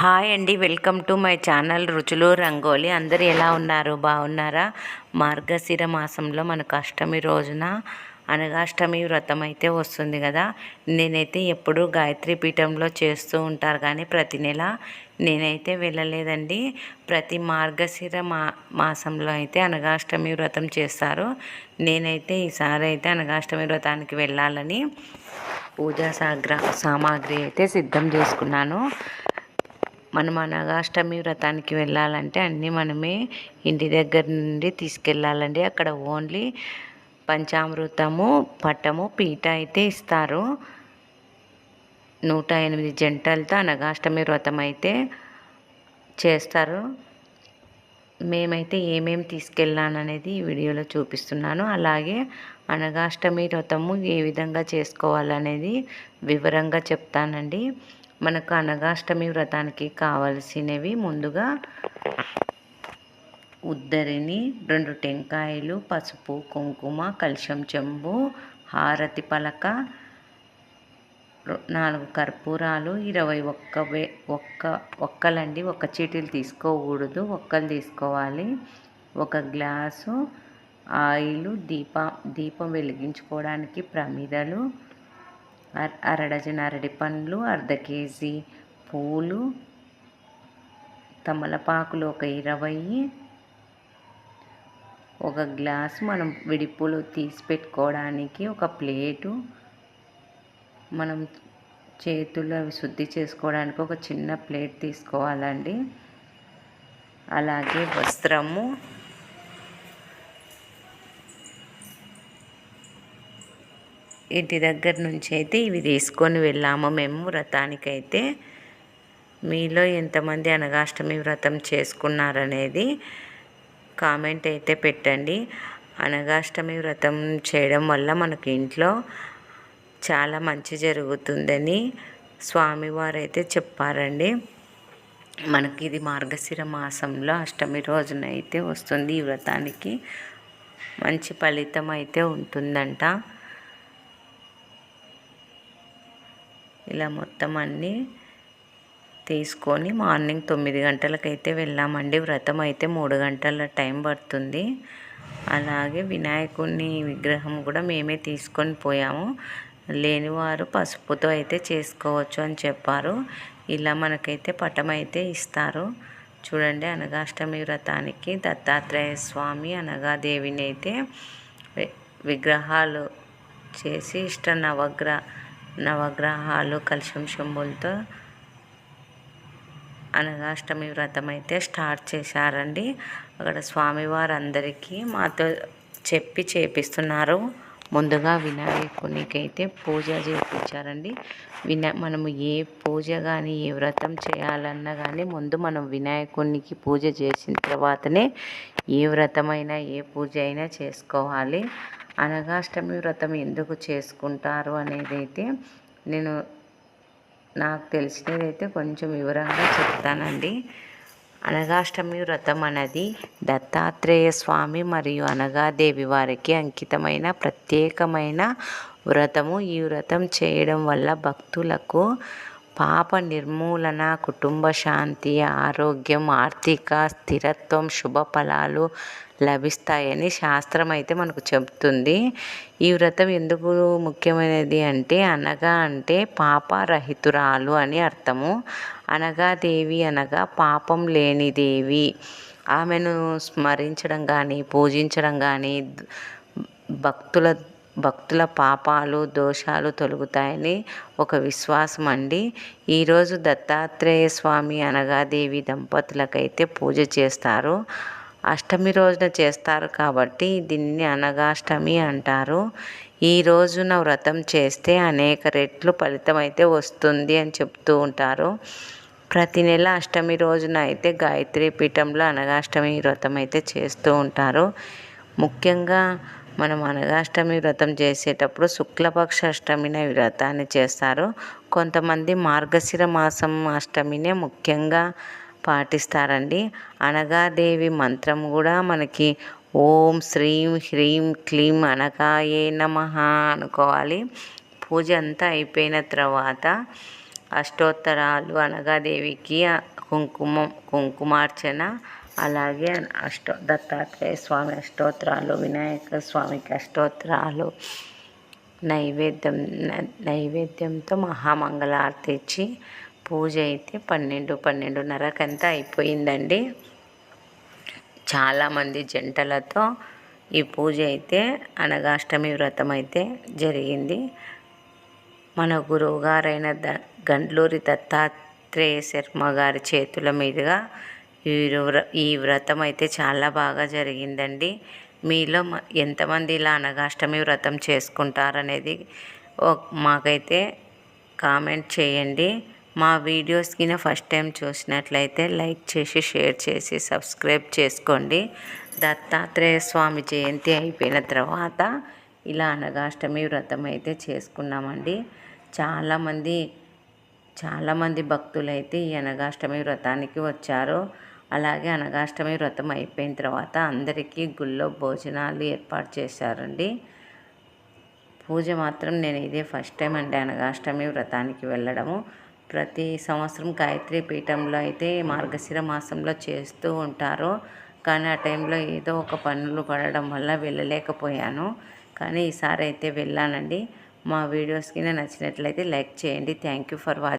Hi అండి welcome to my channel రుచులు రంగోలి. అందరు ఎలా ఉన్నారు? బాగున్నారా? మార్గశిర మాసంలో మనకు అష్టమి రోజున అనగాష్టమి వ్రతం అయితే వస్తుంది కదా. నేనైతే ఎప్పుడూ గాయత్రి పీఠంలో చేస్తూ ఉంటారు కానీ ప్రతి నెల నేనైతే వెళ్ళలేదండి. ప్రతి మార్గశిర మా మాసంలో అయితే అనగాష్టమి వ్రతం చేస్తారు. నేనైతే ఈసారి అయితే అనగాష్టమి వ్రతానికి వెళ్ళాలని పూజా సాగ్ర సామాగ్రి అయితే సిద్ధం చేసుకున్నాను. మనం అనగాష్టమి వ్రతానికి వెళ్ళాలంటే అన్నీ మనమే ఇంటి దగ్గర నుండి తీసుకెళ్ళాలండి. అక్కడ ఓన్లీ పంచామృతము పట్టము పీట అయితే ఇస్తారు. నూట ఎనిమిది జంటలతో అనగాష్టమి వ్రతం అయితే చేస్తారు. మేమైతే ఏమేమి తీసుకెళ్ళాననేది ఈ వీడియోలో చూపిస్తున్నాను. అలాగే అనగాష్టమి వ్రతము ఏ విధంగా చేసుకోవాలనేది వివరంగా చెప్తానండి. మనకు అనగాష్టమి వ్రతానికి కావలసినవి ముందుగా ఉద్దరిని రెండు టెంకాయలు పసుపు కుంకుమ కలుషం చెంబు హారతి పలక నాలుగు కర్పూరాలు ఇరవై ఒక్క వే ఒక్క ఒక్కలండి ఒక్క చీటీలు తీసుకోకూడదు ఒక్కలు తీసుకోవాలి. ఒక గ్లాసు ఆయిల్ దీప దీపం వెలిగించుకోవడానికి ప్రమిదలు అర డజన్ అరటి పండ్లు అర్ధ కేజీ పూలు తమలపాకులు ఒక ఇరవై ఒక గ్లాస్ మనం విడిపులు తీసి పెట్టుకోవడానికి ఒక ప్లేటు మనం చేతులు అవి శుద్ధి చేసుకోవడానికి ఒక చిన్న ప్లేట్ తీసుకోవాలండి. అలాగే వస్త్రము ఇంటి దగ్గర నుంచి అయితే ఇవి తీసుకొని వెళ్ళాము మేము వ్రతానికైతే. మీలో ఎంతమంది అనగాష్టమి వ్రతం చేసుకున్నారనేది కామెంట్ అయితే పెట్టండి. అనగాష్టమి వ్రతం చేయడం వల్ల మనకి ఇంట్లో చాలా మంచి జరుగుతుందని స్వామివారు అయితే చెప్పారండి. మనకి ఇది మార్గశిర మాసంలో అష్టమి రోజున అయితే వస్తుంది ఈ వ్రతానికి. మంచి ఫలితం అయితే ఉంటుందంట. ఇలా మొత్తం అన్నీ తీసుకొని మార్నింగ్ తొమ్మిది గంటలకైతే వెళ్ళామండి. వ్రతం అయితే మూడు గంటల టైం పడుతుంది. అలాగే వినాయకుని విగ్రహం కూడా మేమే తీసుకొని పోయాము. లేనివారు పసుపుతో అయితే చేసుకోవచ్చు అని చెప్పారు. ఇలా మనకైతే పటం అయితే ఇస్తారు. చూడండి అనగాష్టమి వ్రతానికి దత్తాత్రేయ స్వామి అనగాదేవిని అయితే విగ్రహాలు చేసి ఇష్ట నవగ్రహ నవగ్రహాలు కలుషం శంభులతో అనగాష్టమి వ్రతం అయితే స్టార్ట్ చేశారండి. అక్కడ స్వామివారు అందరికీ మాతో చెప్పి చేపిస్తున్నారు. ముందుగా వినాయకునికి అయితే పూజ చేయించారండి వినా మనము ఏ పూజ కానీ ఏ వ్రతం చేయాలన్నా కానీ ముందు మనం వినాయకునికి పూజ చేసిన తర్వాతనే ఏ వ్రతమైనా ఏ పూజ అయినా చేసుకోవాలి. అనగాష్టమి వ్రతం ఎందుకు చేసుకుంటారు అనేది అయితే నేను నాకు తెలిసినదైతే కొంచెం వివరంగా చెప్తానండి. అనగాష్టమి వ్రతం అనేది దత్తాత్రేయ స్వామి మరియు అనగాదేవి వారికి అంకితమైన ప్రత్యేకమైన వ్రతము. ఈ వ్రతం చేయడం వల్ల భక్తులకు పాప నిర్మూలన కుటుంబ శాంతి ఆరోగ్యం ఆర్థిక స్థిరత్వం శుభ ఫలాలు లభిస్తాయని శాస్త్రం అయితే మనకు చెప్తుంది. ఈ వ్రతం ఎందుకు ముఖ్యమైనది అంటే అనగా అంటే పాపరహితురాలు అని అర్థము. అనగా దేవి అనగా పాపం లేని దేవి. ఆమెను స్మరించడం కానీ పూజించడం కానీ భక్తుల భక్తుల పాపాలు దోషాలు తొలుగుతాయని ఒక విశ్వాసం అండి. ఈరోజు దత్తాత్రేయ స్వామి అనగా దేవి దంపతులకైతే పూజ చేస్తారు. అష్టమి రోజున చేస్తారు కాబట్టి దీన్ని అనగాష్టమి అంటారు. ఈ రోజున వ్రతం చేస్తే అనేక రెట్లు ఫలితం అయితే వస్తుంది అని చెప్తూ ఉంటారు. ప్రతి నెల అష్టమి రోజున అయితే గాయత్రి పీఠంలో అనగాష్టమి వ్రతం అయితే చేస్తూ ఉంటారు. ముఖ్యంగా మనం అనగాష్టమి వ్రతం చేసేటప్పుడు శుక్లపక్ష అష్టమిన వ్రతాన్ని చేస్తారు. కొంతమంది మార్గశిర మాసం అష్టమినే ముఖ్యంగా పాటిస్తారండి. అనగాదేవి మంత్రం కూడా మనకి ఓం శ్రీం హ్రీం క్లీం అనగాయే నమ అనుకోవాలి. పూజ అంతా అయిపోయిన తర్వాత అష్టోత్తరాలు అనగాదేవికి కుంకుమ కుంకుమార్చన అలాగే అష్టో దత్తాత్రేయ స్వామి అష్టోత్తరాలు వినాయక స్వామికి అష్టోత్తరాలు నైవేద్యం నైవేద్యంతో మహామంగళారతి ఇచ్చి పూజ అయితే పన్నెండు పన్నెండున్నరకంతా అయిపోయిందండి. చాలామంది జంటలతో ఈ పూజ అయితే అనగాష్టమి వ్రతం అయితే జరిగింది. మన గురువుగారైన ద గండ్లూరి దత్తాత్రేయ శర్మ గారి చేతుల మీదుగా ఈ వ్ర ఈ వ్రతం అయితే చాలా బాగా జరిగిందండి. మీలో ఎంతమంది ఇలా అనగాష్టమి వ్రతం చేసుకుంటారనేది మాకైతే కామెంట్ చేయండి. మా వీడియోస్ కింద ఫస్ట్ టైం చూసినట్లయితే లైక్ చేసి షేర్ చేసి సబ్స్క్రైబ్ చేసుకోండి. దత్తాత్రేయ స్వామి జయంతి అయిపోయిన తర్వాత ఇలా అనగాష్టమి వ్రతం అయితే చేసుకున్నామండి. చాలామంది చాలామంది భక్తులు అయితే ఈ అనగాష్టమి వ్రతానికి వచ్చారు. అలాగే అనగాష్టమి వ్రతం అయిపోయిన తర్వాత అందరికీ గుళ్ళో భోజనాలు ఏర్పాటు చేశారండి. పూజ మాత్రం నేను ఇదే ఫస్ట్ టైం అండి అనగాష్టమి వ్రతానికి వెళ్ళడము. ప్రతి సంవత్సరం గాయత్రి పీఠంలో అయితే మార్గశిర మాసంలో చేస్తూ ఉంటారు. కానీ ఆ టైంలో ఏదో ఒక పనులు పడడం వల్ల వెళ్ళలేకపోయాను. కానీ ఈసారి అయితే వెళ్ళానండి. మా వీడియోస్కి నచ్చినట్లయితే లైక్ చేయండి. Thank you for watching